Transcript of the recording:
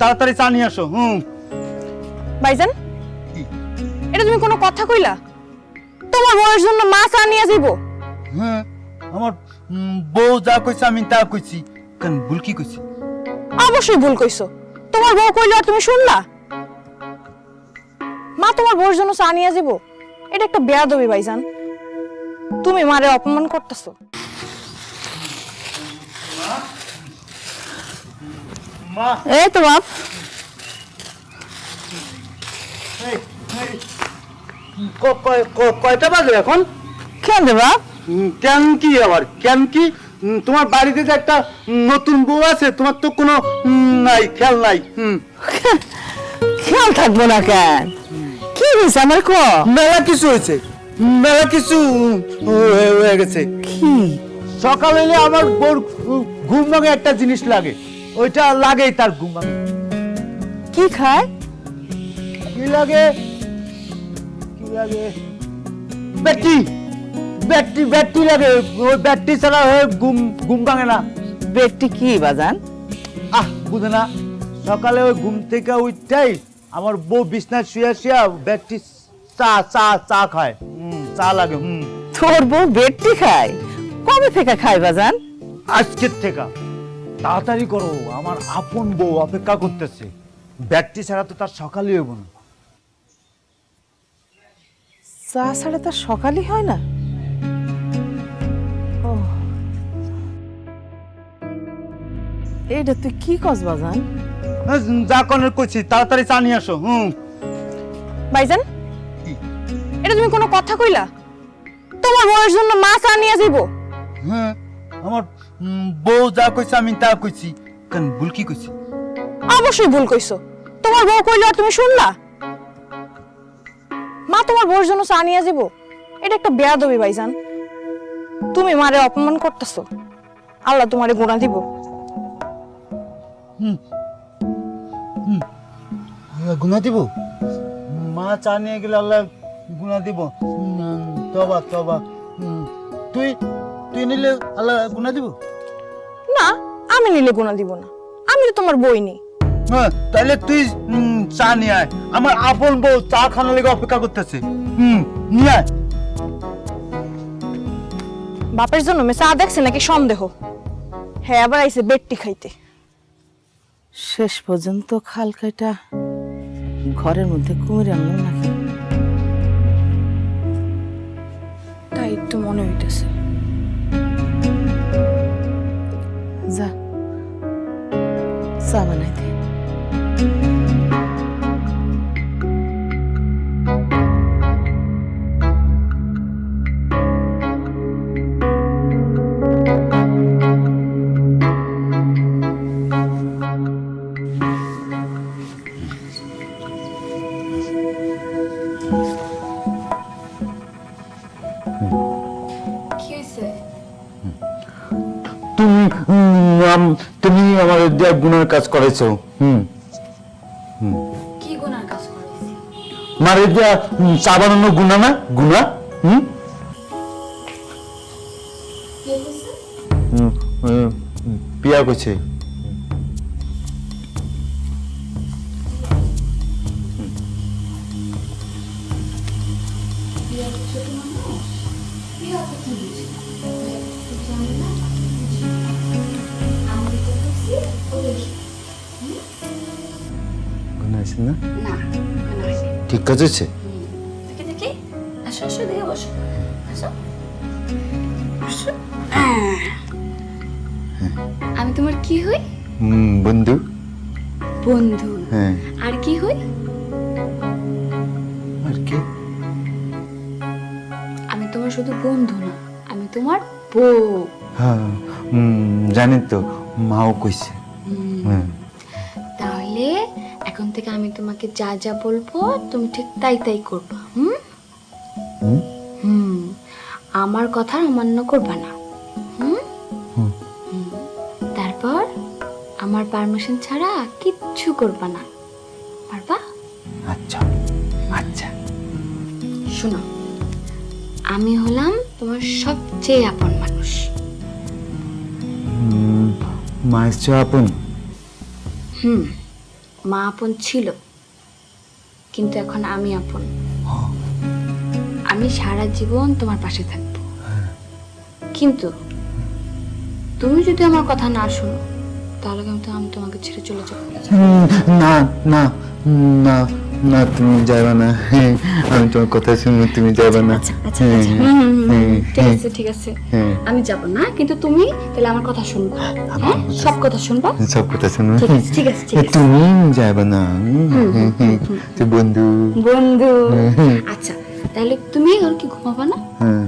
তাড়াতাড়ি চা নিয়ে আসো হুম। ভাইজান এটা তুমি কোনো কথা কইলা? তোমার বউয়ের জন্য মাছ আনিয়া যাইব? হ্যাঁ আমার বউ যা কইছে আমি তা কইছি। কেন ভুল কি কইছি? অবশ্যই ভুল কইছো। তোমার বউ কইলো আর তুমি শুনলা? মা তোমার বউয়ের জন্য চা নিয়ে যাব এটা একটা বেয়াদবি ভাইজান। তুমি মারে অপমান করতেছো। মা? এই তো বাপ এই, এই, ক- কয়- ক- কয়টা বাজে এখন? কেন উম, কেন কি আবার? কেন কি? তোমার বাড়িতে যে একটা নতুন বউ আছে তোমার তো কোনো নাই খেয়াল নাই। খেয়াল থাকব না কেন? কি হয়েছে আমার ক? মেলা কিছু হয়েছে। মেলা কিছু হয়ে- হয়ে গেছে। কি? সকাল হলে আমার বউর ঘুম ভাঙে একটা জিনিস লাগে। ওইটা লাগেই তার ঘুম ভাঙে। কি খায়? কি লাগে? কি লাগে? ব্যাটারি ব্যাটারি ব্যাটারি লাগে। ওই ব্যাটারি ছাড়া হয়ে ঘুম ঘুম ভাঙে না। কি বাজান আহ বুঝে না। সকালে ওই ঘুম থেকে উঠতেই আমার বউ বিছনায় শুয়ে শুয়ে ব্যাটারি চা চা চা খায়। হুম চা লাগে হুম। তোর বউ বেডটি খায়? কবে থেকে খায় বাজান আজকের থেকে। তাড়াতাড়ি করো আমার আপন বউ অপেক্ষা করতেছে। ব্যাটারি ছাড়া তো তার সকালে হইব না। চা ছাড়া তার সকালই হয় না। ও। এইটা তুই কি কস বাজান? যা কনের করছি তাড়াতাড়ি চা নিয়ে আসো হুম। ভাইজান এটা তুমি কোনো কথা কইলা? তোমার বউয়ের জন্য মাছ আনিয়া যাইব? হ্যাঁ আমার বউ যা কইছে আমি তা কইছি কেন ভুল কি কইছি? অবশ্যই ভুল কইছো। তোমার বউ কইলো আর তুমি শুনলা? মা তোমার বউয়ের জন্য চা নিয়ে যাইব। এটা একটা বেয়াদবি ভাইজান। তুমি মারে অপমান করতেছো। আল্লাহ তোমারে গুণা দিব। আল্লাহ গুনা দিব? মা চা নিয়ে গেলে আল্লাহ গুনা দিব। তবা তবা। তুই তুই নিলে আল্লাহ গুনা দিব? না আমি নিলে গুণা দিব না। আমি তো তোমার বই নি হ্যাঁ তাহলে তুই চা নিয়ে আয়। আমার আপন বউ চা খানোর লেগে অপেক্ষা করতেছে। হুম নিয়ে আয়। বাপের জন্য মে চা দেখছে নাকি সন্দেহ? হ্যাঁ আবার আইছে বেডটি খাইতে। শেষ পর্যন্ত খালকাটা ঘরের মধ্যে কুমির আনলাম নাকি তাই তো মনে হইতেছে। যা চা বানাই দে। তুমি উম, আম- তুমি আমার দেব গুণের কাজ করেছ। হুম। কি গুনার কাজ করেছি? মারে দেয়া চা বানানো গুণা না? গুণা? হুম? পিয়া বিয়া তো ছোট মানুষ। বিয়া তো কি বুঝি? তুই জানি না। ঠিক কাজ বসো। আহ। আমি তোমার কি হই? বন্ধু। বন্ধু। হ্যাঁ। আর কি হই? আর কি? আমি তোমার শুধু বন্ধু না আমি তোমার বউ। হ্যাঁ। হুম, জানি তো মাও কইছে। হ্যাঁ তাহলে এখন থেকে আমি তোমাকে যা যা বলব তুমি ঠিক তাই তাই করবা হুম? হুম? আমার কথা অমান্য করবা না। হুম। তারপর আমার পারমিশন ছাড়া কিচ্ছু করবা না পারবা? আচ্ছা আচ্ছা। শোনো আমি হলাম তোমার সবচেয়ে আপন। মায়ের আপন। হুম মা আপন ছিল কিন্তু এখন আমি আপন। আমি সারা জীবন তোমার পাশে থাকব। কিন্তু তুমি যদি আমার কথা না শোনো তাহলে কিন্তু আমি তোমাকে ছেড়ে চলে যাব। না না না না তুমি যাবে না। হ্যাঁ, আমি তোমার কথা শুনি তুমি যাবে না। আচ্ছা হুম, হ্যাঁ, ঠিক আছে ঠিক আছে। হ্যাঁ। আমি যাব না কিন্তু তুমি তাহলে আমার কথা শুনবা। হ্যাঁ সব কথা শুনবা? সব কথা শুনো ঠিক আছে ঠিক আছে তুমি যাবে না। বন্ধু। বন্ধু। আচ্ছা তাহলে তুমি আর কি ঘুমাবা না? হ্যাঁ।